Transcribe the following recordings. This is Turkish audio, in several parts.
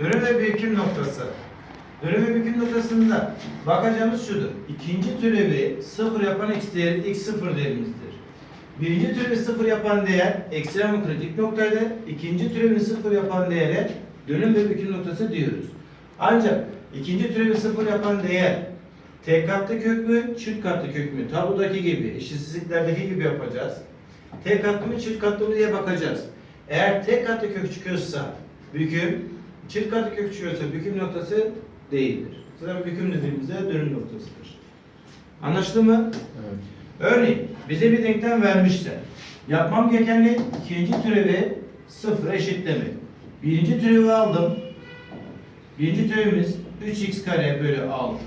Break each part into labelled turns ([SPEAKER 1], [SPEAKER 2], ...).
[SPEAKER 1] Dönüm ve birikim noktası. Dönüm ve birikim noktasında bakacağımız şudur. İkinci türevi sıfır yapan x değeri x sıfır değerimizdir. Birinci türevi sıfır yapan değer ekstrem kritik noktaydı. İkinci türevi sıfır yapan değere dönüm ve birikim noktası diyoruz. Ancak ikinci türevi sıfır yapan değer tek katlı kök mü, çift katlı kök mü? Tablodaki gibi, eşitsizliklerdeki gibi yapacağız. Tek katlı mı, çift katlı mı diye bakacağız. Eğer tek katlı kök çıkıyorsa büküm, çift katlı kök çıkıyorsa büküm noktası değildir. Zaten büküm dediğimizde dönüm noktasıdır. Anlaşıldı mı?
[SPEAKER 2] Evet.
[SPEAKER 1] Örneğin bize bir denklem vermişler. Yapmam gereken ne? İkinci türevi sıfıra eşitlemek. Birinci türevi aldım. Birinci türevimiz 3x kare bölü 6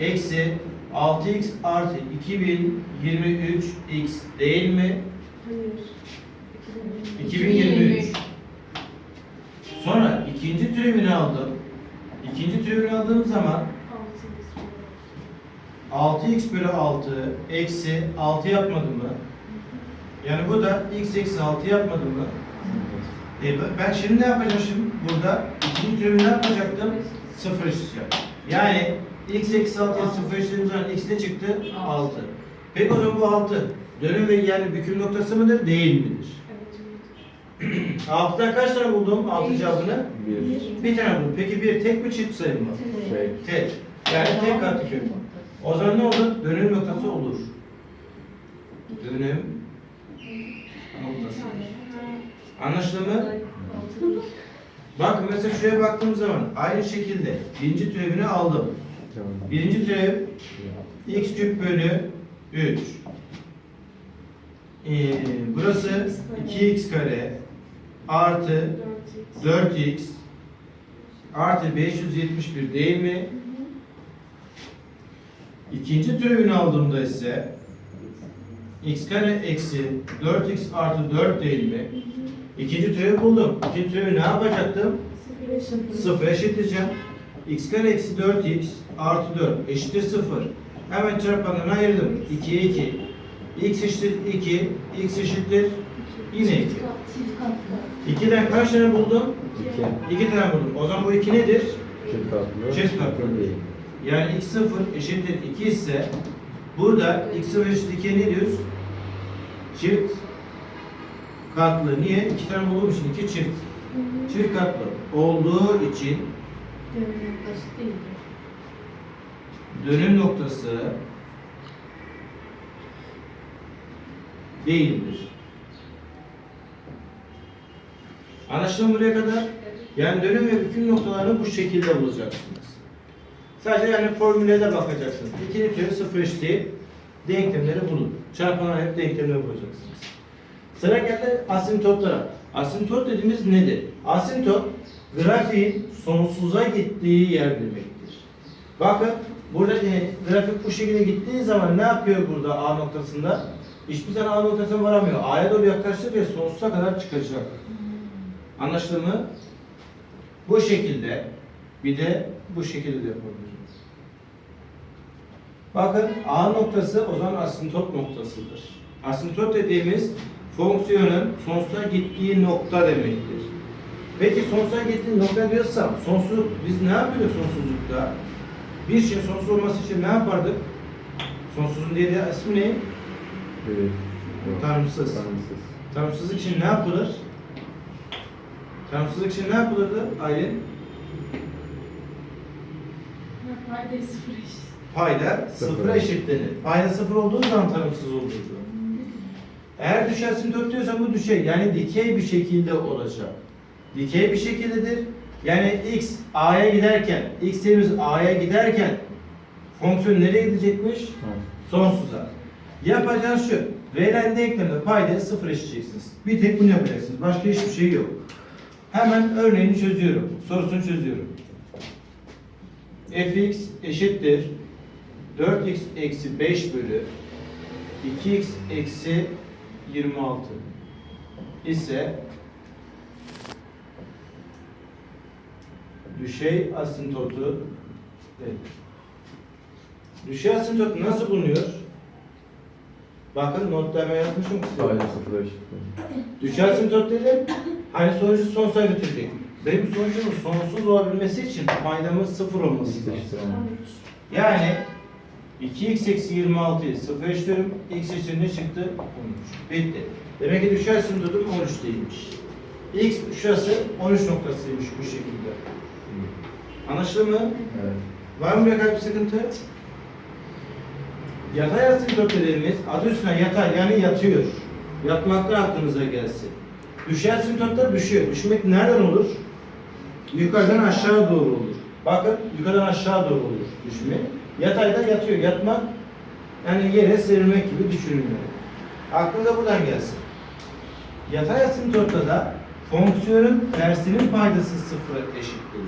[SPEAKER 1] eksi 6x artı 2023x değil mi?
[SPEAKER 3] Hayır.
[SPEAKER 1] 2023. Sonra ikinci türevini aldım. İkinci türevini aldığım zaman 6x bölü 6 eksi 6 yapmadı mı? Yani bu da x eksi 6 yapmadı mı? E ben- şimdi ne yapacağım şimdi? Burada ikinci türevi ne yapacaktım? Sıfır eşiteceğim. Yani x eksi 6'ya sıfır eşitlediğim zaman x ne çıktı? 6. Peki o zaman bu 6 dönüm ve yani büküm noktası mıdır? Değil midir? 6'dan kaç tane buldum? 6
[SPEAKER 3] Bir.
[SPEAKER 1] cevabını?
[SPEAKER 2] Bir.
[SPEAKER 1] Bir tane buldum. Peki bir tek mi çift sayı mı?
[SPEAKER 2] Tek.
[SPEAKER 1] Tek. Yani tek katlı kök. O zaman ne olur? Dönüm noktası olur. Dönüm noktası. Anlaşıldı mı? Bak mesela şuraya baktığım zaman aynı şekilde birinci türevini aldım. Birinci türev x küp bölü 3. Ee, burası 2x kare artı 4x artı 571 değil mi? İkinci türevini aldığımda ise x kare eksi 4x artı 4 değil mi? İkinci türevi buldum. İkinci türevi ne yapacaktım? Sıfır eşitleyeceğim. x kare eksi 4x artı 4 eşittir 0. Hemen çarpanlarını ayırdım. 2'ye 2. x eşittir 2. x eşittir yine 2. 2'den kaç tane buldum?
[SPEAKER 2] İki.
[SPEAKER 1] 2 tane buldum. O zaman bu 2 nedir?
[SPEAKER 2] Çift katlı.
[SPEAKER 1] Çift katlı.
[SPEAKER 2] Değil.
[SPEAKER 1] Yani x 0 eşittir 2 ise burada x 0 eşittir 2'ye ne diyoruz? Çift katlı. Niye? 2 tane bulduğum için 2 çift. Çift katlı olduğu için dönüm noktası değildir. Anlaşıldı mı buraya kadar? Yani dönüm ve büküm noktalarını bu şekilde bulacaksınız. Sadece yani formüle de bakacaksınız. İkinci türlü sıfır eşitliği denklemleri bulun. Çarpanlar hep denklemleri bulacaksınız. Sıra geldi asintotlara. Asintot dediğimiz nedir? Asintot grafiğin sonsuza gittiği yer demektir. Bakın burada e, grafik bu şekilde gittiği zaman ne yapıyor burada A noktasında? Hiçbir zaman A noktasına varamıyor. A'ya doğru yaklaştıkça ve sonsuza kadar çıkacak. Anlaşıldı mı? Bu şekilde bir de bu şekilde de yapabiliriz. Bakın A noktası o zaman asintot noktasıdır. Asintot dediğimiz fonksiyonun sonsuza gittiği nokta demektir. Peki sonsuza gittiği nokta diyorsam sonsuz biz ne yapıyoruz sonsuzlukta? Bir şey sonsuz olması için ne yapardık? Sonsuzun diğer ismi ne?
[SPEAKER 2] Bir. Yok.
[SPEAKER 1] Tanrısız.
[SPEAKER 2] Tanrısız.
[SPEAKER 1] Tanrısızlık için ne yapılır? Tanrısızlık için ne yapılırdı Aylin? Payda
[SPEAKER 2] Sıfır.
[SPEAKER 1] sıfıra eşitlenir. Payda sıfır olduğu zaman tanımsız olurdu. Eğer düşey asintot diyorsa bu düşey yani dikey bir şekilde olacak. Dikey bir şekildedir. Yani x a'ya giderken, x değerimiz a'ya giderken fonksiyon nereye gidecekmiş?
[SPEAKER 2] Tamam.
[SPEAKER 1] Sonsuza. Yapacağınız şu. Verilen denklemde payda sıfır eşitleyeceksiniz. Bir tek bunu yapacaksınız. Başka hiçbir şey yok. Hemen örneğini çözüyorum. Sorusunu çözüyorum. fx eşittir 4x eksi 5 bölü 2x eksi 26 ise düşey asintotu evet. Düşey asintot nasıl bulunuyor? Bakın notlarıma yazmışım size.
[SPEAKER 2] Sıfıra.
[SPEAKER 1] Düşey asintot dedim. Hani sonucu son sayı götürecek. Benim sonucumun sonsuz olabilmesi için paydamın sıfır olması lazım. Yani 2x eksi 26'yı sıfır eşliyorum. x eşittir ne çıktı? 13. Bitti. Demek ki düşersin dedim 13 değilmiş. x şurası 13 noktasıymış bu şekilde. Anlaşıldı mı?
[SPEAKER 2] Evet.
[SPEAKER 1] Var mı bir sıkıntı? Yatay asimtot dediğimiz adı üstüne yatay yani yatıyor. Yatmaktan aklınıza gelsin. Düşey asimtotta düşüyor. Düşmek nereden olur? Yukarıdan aşağı doğru olur. Bakın yukarıdan aşağı doğru olur düşme. Yatayda yatıyor. Yatmak yani yere serilmek gibi düşünülüyor. Aklınıza buradan gelsin. Yatay asimtotta da fonksiyonun tersinin paydası sıfıra eşittir.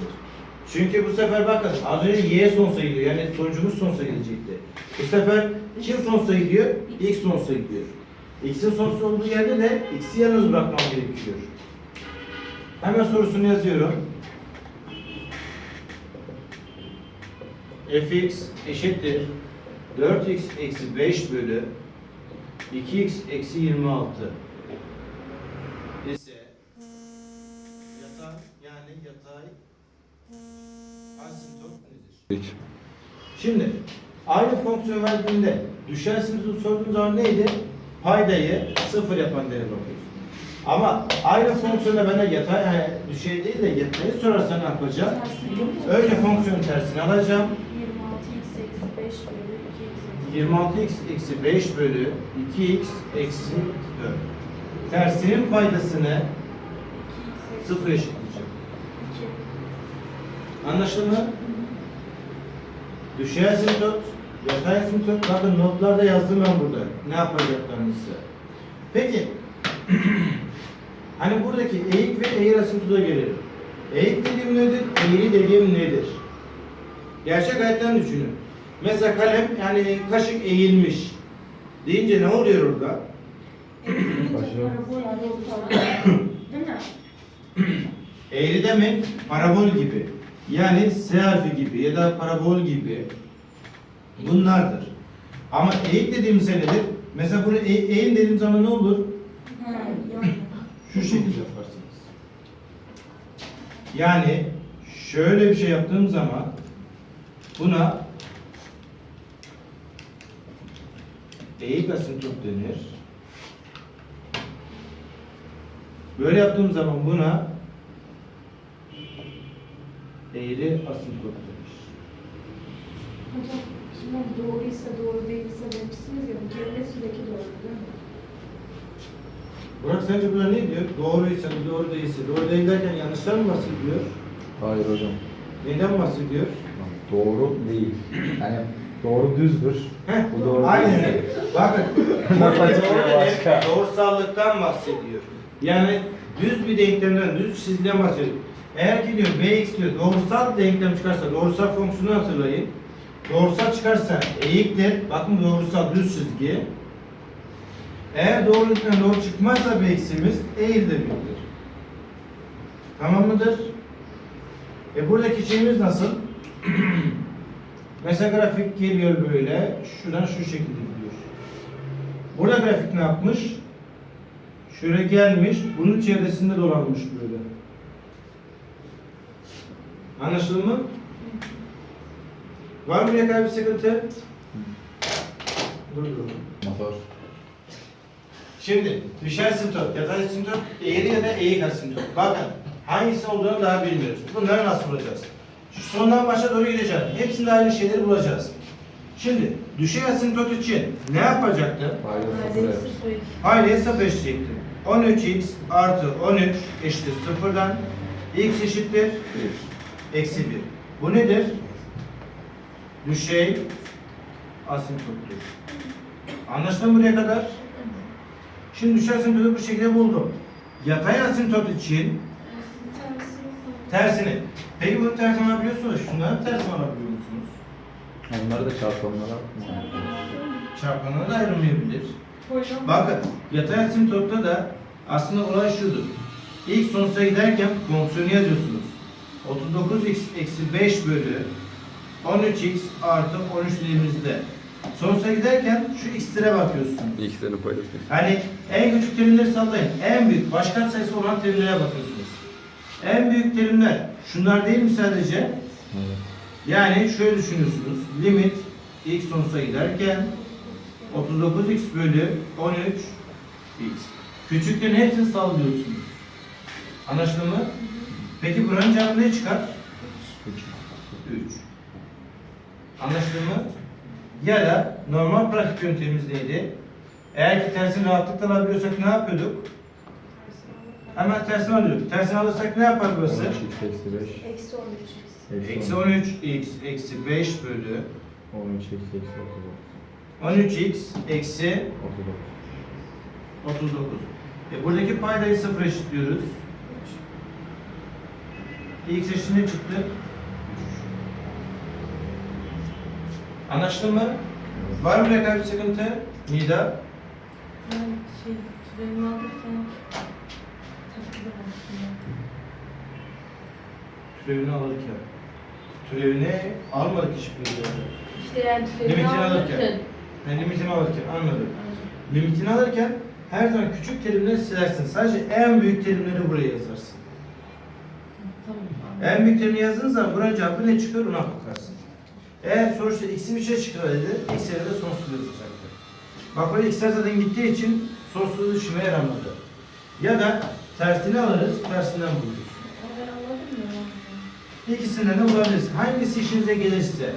[SPEAKER 1] Çünkü bu sefer bakın az önce y sonsuza gidiyor. Yani sonucumuz sonsuza gidecekti. Bu sefer kim sonsuza gidiyor? x sonsuza gidiyor. X'in sonsuz olduğu yerde de x'i yalnız bırakmam gerekiyor. Hemen sorusunu yazıyorum. fx eşittir 4x eksi 5 bölü 2x eksi 26 ise yatay yani yatay asintot nedir?
[SPEAKER 2] Hiç.
[SPEAKER 1] Şimdi aynı fonksiyon verdiğinde düşen sınıfı sorduğum zaman neydi? Paydayı sıfır yapan değere bakıyorsun. Ama aynı fonksiyonda bana yatay yani düşey değil de yatayı sorarsan ne yapacağım? Önce fonksiyonun tersini alacağım.
[SPEAKER 3] 26x eksi 5 bölü 2x eksi
[SPEAKER 1] 26x eksi 5 bölü 2x eksi 4. Tersinin paydasını
[SPEAKER 3] 2x eksi
[SPEAKER 1] sıfır eşitleyeceğim.
[SPEAKER 3] 2.
[SPEAKER 1] Anlaşıldı mı? Düşey asintot, yatay asintot. Bakın notlarda yazdım ben burada. Ne yapacaklarınızı. Peki. hani buradaki eğik ve eğri asintota gelelim. Eğik dediğim nedir? Eğri dediğim nedir? Gerçek hayattan düşünün. Mesela kalem yani kaşık eğilmiş. Deyince ne oluyor orada?
[SPEAKER 2] Başlıyor.
[SPEAKER 3] Değil mi?
[SPEAKER 1] Eğri demek parabol gibi. Yani S harfi gibi ya da parabol gibi. Bunlardır. Ama eğik dediğimiz şey nedir? Mesela bunu e eğin dediğim zaman ne olur? Şu şekilde yaparsınız. Yani şöyle bir şey yaptığım zaman buna eğik asintot denir. Böyle yaptığım zaman buna eğri asintot denir.
[SPEAKER 3] Hocam şimdi doğruysa doğru değilse demişsiniz ya bu kelime sürekli doğru değil mi?
[SPEAKER 1] Burak sence buna ne diyor? Doğruysa doğru değilse. Doğru değil derken yanlışlar mı bahsediyor?
[SPEAKER 2] Hayır hocam.
[SPEAKER 1] Neyden bahsediyor?
[SPEAKER 2] Doğru değil. Yani doğru düzdür.
[SPEAKER 1] Heh,
[SPEAKER 2] Bu doğru
[SPEAKER 1] Aynen.
[SPEAKER 2] değil.
[SPEAKER 1] Bakın.
[SPEAKER 2] Nasıl açıklıyor başka?
[SPEAKER 1] doğrusallıktan bahsediyor. Yani düz bir denklemden, düz çizgiden bahsediyor. Eğer ki diyor bx diyor doğrusal denklem çıkarsa, doğrusal fonksiyonu hatırlayın. Doğrusal çıkarsa eğiktir. Bakın doğrusal düz çizgi. Eğer doğru doğru çıkmazsa bx'imiz eğri demektir. Tamam mıdır? E buradaki şeyimiz nasıl? Mesela grafik geliyor böyle, şuradan şu şekilde gidiyor. Burada grafik ne yapmış? Şöyle gelmiş, bunun çevresinde dolanmış böyle. Anlaşıldı mı? Var mı buraya kadar bir sıkıntı? Dur dur.
[SPEAKER 2] Motor.
[SPEAKER 1] Şimdi düşer asintot, yatay asintot, eğri ya da eğik asintot. Bakın hangisi olduğunu daha bilmiyoruz. Bunları nasıl bulacağız? Şu sondan başa doğru gideceğim. Hepsinde aynı şeyleri bulacağız. Şimdi düşey asintot için ne yapacaktı?
[SPEAKER 3] Neredeyse
[SPEAKER 2] sıfır.
[SPEAKER 1] eşitleyecektim. 13x artı 13 eşittir sıfırdan. x eşittir eksi 1. Bu nedir? Düşey asintottur. Anlaşıldı mı buraya kadar? Şimdi düşey asintotu bu şekilde buldum. Yatay asintot için tersini. Peki bunun tersini alabiliyorsunuz. Şunların tersini alabiliyor musunuz?
[SPEAKER 2] Onları da çarpanlara
[SPEAKER 1] Çarpanına da ayrılmayabilir. Bakın yatay asintotta da aslında olay şudur. İlk sonuca giderken fonksiyonu yazıyorsunuz. 39x eksi 5 bölü 13x artı 13 dediğimizde sonuca giderken şu x'lere bakıyorsunuz.
[SPEAKER 2] X'lerin paydası.
[SPEAKER 1] Hani en küçük terimleri sallayın. En büyük başkan sayısı olan terimlere bakıyorsunuz. En büyük terimler şunlar değil mi sadece? Yani şöyle düşünüyorsunuz. Limit x sonsuza giderken 39x bölü 13x. Küçüklerin hepsini sallıyorsunuz. Anlaşıldı mı? Peki buranın cevabı ne çıkar?
[SPEAKER 2] Üç.
[SPEAKER 1] 3. Anlaşıldı mı? Ya da normal pratik yöntemimiz neydi? Eğer ki tersini rahatlıkla alabiliyorsak ne yapıyorduk? Hemen tersini alıyorduk. Tersini alırsak ne yapar burası?
[SPEAKER 2] 13 x eksi 5.
[SPEAKER 3] Eksi 13.
[SPEAKER 1] Eksi 13x eksi 5 bölü
[SPEAKER 2] 13 x eksi 39.
[SPEAKER 1] 13x eksi
[SPEAKER 2] 39.
[SPEAKER 1] 39. E buradaki paydayı sıfır eşitliyoruz. x eşit ne çıktı? Anlaşıldı mı? Var mı rekabet sıkıntı? Nida?
[SPEAKER 4] Ben şey, türevimi alırken takıldım aslında.
[SPEAKER 1] Türevini alırken. Türevini almadık hiçbir yerde.
[SPEAKER 4] İşte yani türevimi
[SPEAKER 1] Limitini alırken.
[SPEAKER 4] alırken.
[SPEAKER 1] Ben limitini alırken anladım. Limitini alırken her zaman küçük terimleri silersin. Sadece en büyük terimleri buraya yazarsın.
[SPEAKER 4] Tamam.
[SPEAKER 1] En büyük terimi yazdığın zaman buranın cevabı ne çıkıyor ona bakarsın. Eğer sonuçta x'in bir şey çıkıyor dedi, x yerine de sonsuz yazacaktır. Bak buraya x'ler zaten gittiği için sonsuz işime yaramadı. Ya da tersini alırız, tersinden buluruz. İkisinden de bulabiliriz. Hangisi işinize gelirse.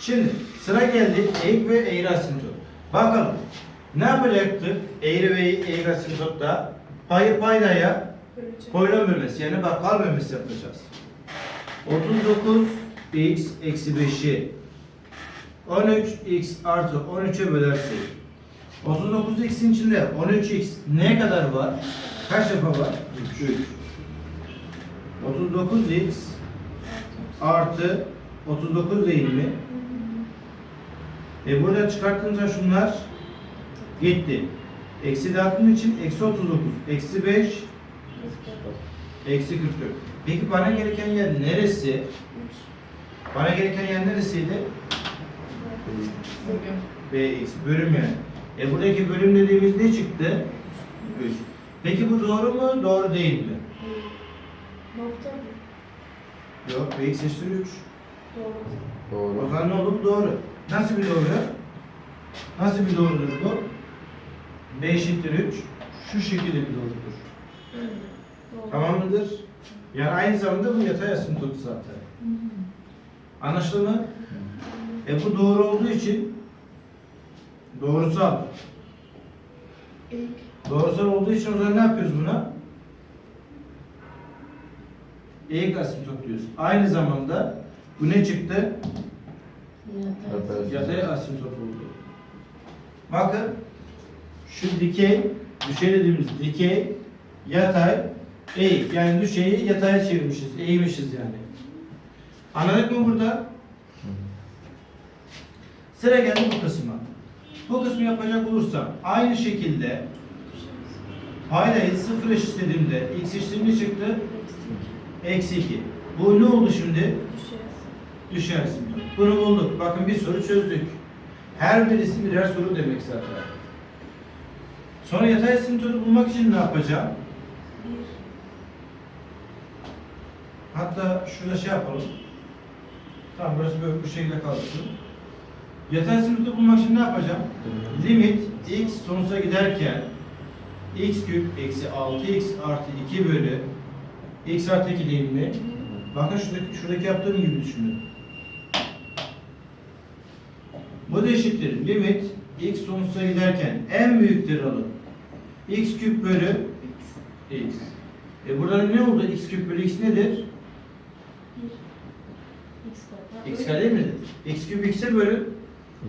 [SPEAKER 1] Şimdi sıra geldi eğik ve eğri asintot. Bakalım ne yapacaktık eğri ve eğri asintotta? Payı paydaya. Poylon bölmesi yani bakkal bölmesi yapacağız. 39x eksi 5'i 13x artı 13'e bölersek 39x'in içinde 13x ne kadar var? Kaç defa var? 3. 39x artı 39 değil mi? E burada çıkarttığımızda şunlar gitti. Eksi dağıtım için eksi 39. Eksi 5 Eksi 44. Peki bana gereken yer neresi? Bana gereken yer neresiydi? Bx bölüm yani. E buradaki bölüm dediğimiz ne çıktı? 3. Peki bu doğru mu? Doğru değil mi?
[SPEAKER 3] Nokta mı?
[SPEAKER 1] Yok. Bx eşittir 3.
[SPEAKER 3] Doğru.
[SPEAKER 1] O
[SPEAKER 2] Doğru.
[SPEAKER 1] zaman ne olur? Doğru. Nasıl bir doğru? Nasıl bir doğrudur bu? B eşittir 3. Şu şekilde bir doğrudur.
[SPEAKER 3] Doğru.
[SPEAKER 1] Tamam mıdır? Yani aynı zamanda bu yatay asintotu zaten. Anlaşıldı mı? E bu doğru olduğu için doğrusal. Doğrusal olduğu için o zaman ne yapıyoruz buna? Eğik asintot diyoruz. Aynı zamanda bu ne çıktı?
[SPEAKER 4] Yatay.
[SPEAKER 1] Yatay asintot oldu. Bakın şu dikey, düşey dediğimiz dikey, yatay, eğik. Yani düşeyi yataya çevirmişiz, eğmişiz yani. Anladık mı burada? Sıra geldi bu kısma. Bu kısmı yapacak olursam aynı şekilde paydayı sıfır eşitlediğimde x eşitliği ne çıktı?
[SPEAKER 3] Eksi iki.
[SPEAKER 1] Eksi 2. Bu ne oldu şimdi?
[SPEAKER 3] Düşersin.
[SPEAKER 1] Bunu bulduk. Bakın bir soru çözdük. Her birisi birer soru demek zaten. Sonra yatay asintotu bulmak için ne yapacağım? Hatta şurada şey yapalım. Tamam burası böyle bu şekilde kalsın. Yatay asintotu bulmak için ne yapacağım? Limit x sonsuza giderken x küp eksi 6x artı 2 bölü x artı 2 değil mi? Bakın şuradaki, şuradaki yaptığım gibi düşünün. Bu da eşittir. Limit x sonsuza giderken en büyükleri alın. x küp bölü x. E burada ne oldu? x küp bölü x nedir?
[SPEAKER 3] X
[SPEAKER 1] kare değil mi? x küp x'e bölü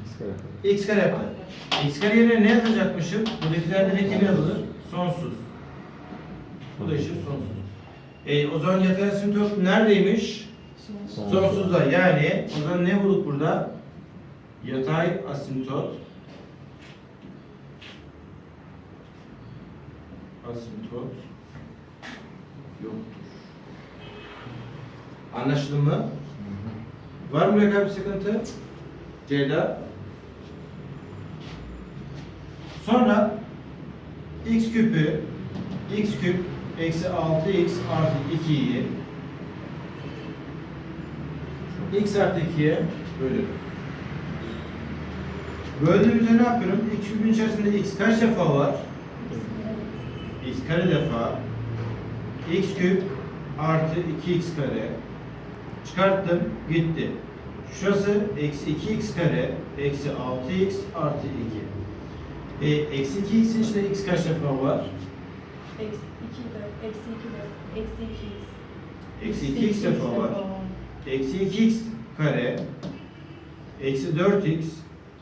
[SPEAKER 2] X kare.
[SPEAKER 1] x kare yapar. x kare yerine ne yazacakmışım? Buradakiler direkt ne yazılır? Sonsuz. Bu da eşit sonsuz. E, o zaman yatay asintot neredeymiş?
[SPEAKER 3] Son.
[SPEAKER 2] Son.
[SPEAKER 1] Sonsuzda yani o zaman ne bulduk burada? Yatay asintot asintot yoktur. Anlaşıldı mı? Var mı rekabet sıkıntı? Ceyda. Sonra x küpü x küp eksi 6x artı 2'yi x artı 2'ye bölüyorum. Böldüğümüzde ne yapıyorum? X küpün içerisinde x kaç defa var? x kare defa x küp artı 2x kare çıkarttım gitti. Şurası eksi 2x kare eksi 6x artı 2. E, eksi 2x'in içinde x kaç defa var?
[SPEAKER 3] Eksi 2 de, eksi 2 de, eksi 2
[SPEAKER 1] Eksi 2x defa var. Eksi 2x kare eksi 4x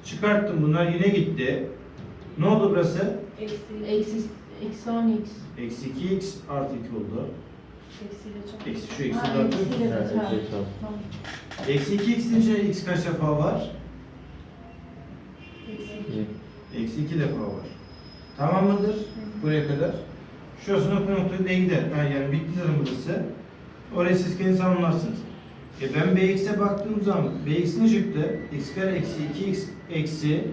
[SPEAKER 1] çıkarttım bunlar yine gitti. Ne oldu burası?
[SPEAKER 3] Eksi,
[SPEAKER 4] Eksi, eksi 10x.
[SPEAKER 1] Eksi 2x artı 2 oldu. Eksi şu eksi
[SPEAKER 4] Ha,
[SPEAKER 1] 4
[SPEAKER 4] eksiyle de
[SPEAKER 2] Evet,
[SPEAKER 4] çarp.
[SPEAKER 2] eksiyle çarp.
[SPEAKER 4] Tamam.
[SPEAKER 1] Eksi 2x'in içinde x kaç defa var?
[SPEAKER 3] Eksi.
[SPEAKER 1] Eksi 2 defa var. Tamam mıdır? Buraya kadar. Şurası nokta nokta değil de ha, yani bitti zaten burası. Orayı siz kendiniz anlarsınız. E ben bx'e baktığım zaman bx ne çıktı? x kare eksi 2x eksi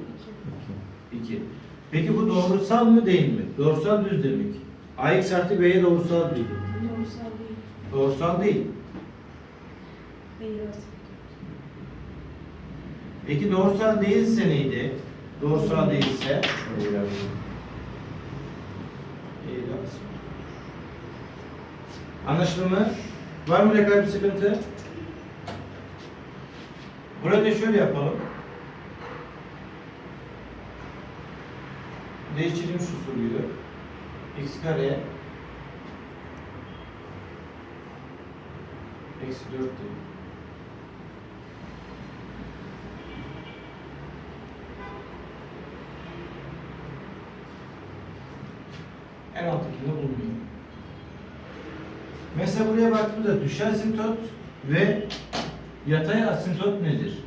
[SPEAKER 1] 2. Peki bu doğrusal mı değil mi? Doğrusal düz demek. ax artı b'ye doğrusal değil.
[SPEAKER 3] Doğrusal değil.
[SPEAKER 1] Doğrusal değil.
[SPEAKER 3] Evet.
[SPEAKER 1] Peki doğrusal değilse neydi? Doğrusal değilse.
[SPEAKER 2] İyi
[SPEAKER 1] lazım. Anlaşıldı mı? Var mı lekal bir sıkıntı? Burada şöyle yapalım. Değiştirelim şu soruyu. x kare eksi 4 diyelim. En alttakinde bulunuyor. Mesela buraya baktığımızda düşen asintot ve yatay asintot nedir?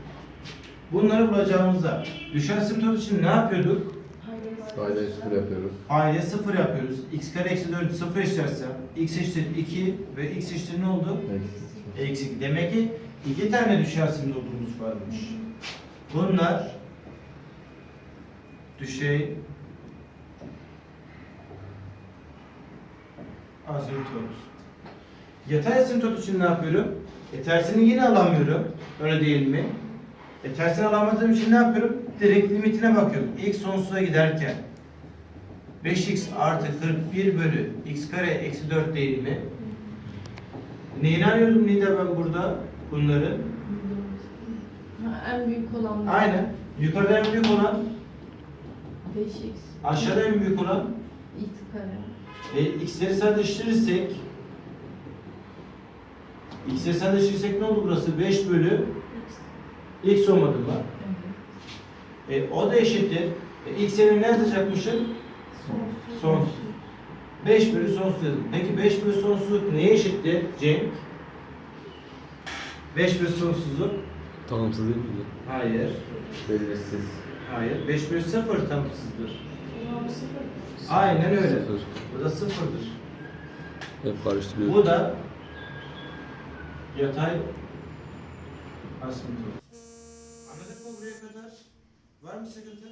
[SPEAKER 1] Bunları bulacağımızda düşen asintot için ne yapıyorduk?
[SPEAKER 2] Faydayı sıfır yapıyoruz.
[SPEAKER 1] Aile sıfır yapıyoruz. x kare eksi 4'ü sıfır eşlersem x eşittir 2 ve x eşittir ne oldu?
[SPEAKER 2] Eksi.
[SPEAKER 1] Eksi 2. Demek ki iki tane düşey asintotumuz varmış. Bunlar düşey asintot. Yatay asintot için ne yapıyorum? E tersini yine alamıyorum. Öyle değil mi? E tersini alamadığım için ne yapıyorum? Direkt limitine bakıyorum. X sonsuza giderken 5x artı 41 bölü x kare eksi 4 değil mi? Neyini arıyordum Nida ben burada bunları?
[SPEAKER 4] Ha, en büyük olan
[SPEAKER 1] Aynen. Yukarıda en büyük olan,
[SPEAKER 4] 5x.
[SPEAKER 1] aşağıda en büyük olan.
[SPEAKER 4] x kare.
[SPEAKER 1] E, x'leri sadeleştirirsek x'leri sadeleştirirsek ne oldu burası? 5 bölü x olmadı mı? E, o da eşittir. E, x'leri ne yazacakmışım?
[SPEAKER 3] Sonsuz.
[SPEAKER 1] Sonsuz. 5 bölü sonsuz yazdım. Peki 5 bölü sonsuzluk neye eşittir Cenk? 5 bölü sonsuzluk?
[SPEAKER 5] Tanımsız değil miydi?
[SPEAKER 1] Hayır.
[SPEAKER 2] Belirsiz.
[SPEAKER 1] Hayır. 5 bölü 0 tanımsızdır.
[SPEAKER 3] Sıfır.
[SPEAKER 1] Aynen öyle.
[SPEAKER 5] Sıfır.
[SPEAKER 1] Bu da sıfırdır.
[SPEAKER 5] Hep karıştırıyor.
[SPEAKER 1] Bu da yatay asintot. Anladık mı buraya kadar? Var mı sıkıntı?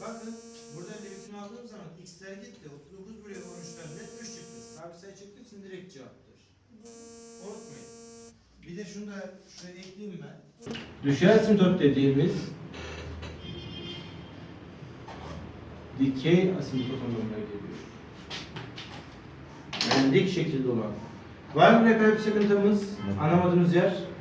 [SPEAKER 1] Bakın burada limitini aldığım zaman x'ler gitti. 39 buraya 13'ten net 3 çıktı. Sabit sayı çıktığı için direkt cevaptır. Unutmayın. Bir de şunu da şuraya ekleyeyim ben. Düşey asintot dediğimiz dikey asintot anlamına geliyor. Yani dik şekilde olan. Var mı bir sıkıntımız? Anlamadığımız yer?